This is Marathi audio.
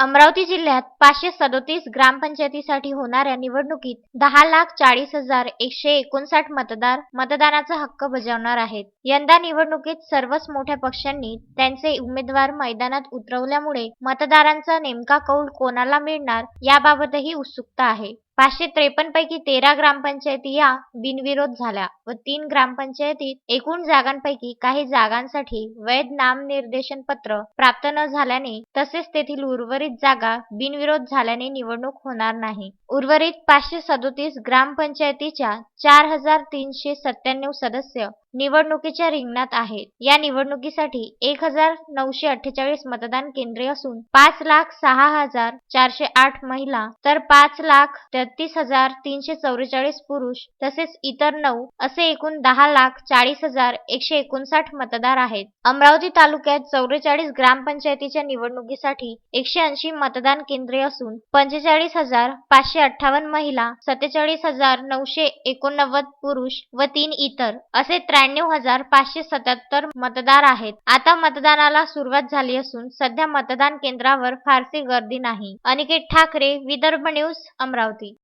अमरावती जिल्ह्यात पाचशे सदोतीस ग्रामपंचायतीसाठी होणाऱ्या निवडणुकीत दहा लाख चाळीस हजार एकशे एकोणसाठ मतदार मतदानाचा हक्क बजावणार आहेत. यंदा निवडणुकीत सर्वच मोठ्या पक्षांनी त्यांचे उमेदवार मैदानात उतरवल्यामुळे मतदारांचा नेमका कौल कोणाला मिळणार याबाबतही उत्सुकता आहे. पाचशे त्रेपन्न पैकी तेरा ग्रामपंचायती या बिनविरोध झाल्या व तीन ग्रामपंचायतीत एकूण जागांपैकी काही जागांसाठी वैध नामनिर्देशन पत्र प्राप्त न झाल्याने तसेच तेथील उर्वरित जागा बिनविरोध झाल्याने निवडणूक होणार नाही. उर्वरित पाचशे सदोतीस ग्रामपंचायतीच्या चार हजार तीनशे सत्त्याण्णव सदस्य निवडणुकीच्या रिंगणात आहेत. या निवडणुकीसाठी एक हजार नऊशे अठ्ठेचाळीस मतदान केंद्रे असून पाच लाख सहा हजार चारशे आठ महिला तर पाच लाख छत्तीस हजार तीनशे चौवेचाळीस पुरुष तसेच इतर नऊ असे एकूण दहा लाख चाळीस हजार एकशे एकोणसाठ मतदार आहेत. अमरावती तालुक्यात चौवेचाळीस ग्रामपंचायतीच्या निवडणुकीसाठी एकशे ऐंशी मतदान केंद्रे असून पंचेचाळीस हजार पाचशे अठ्ठावन्न महिला सत्तेचाळीस हजार नऊशे एकोणनव्वद पुरुष व तीन इतर असे त्र्याण्णव हजार पाचशे सत्याहत्तर मतदार आहेत. आता मतदानाला सुरुवात झाली असून सध्या मतदान केंद्रावर फारशी गर्दी नाही. अनिकेत ठाकरे विदर्भ न्यूज अमरावती.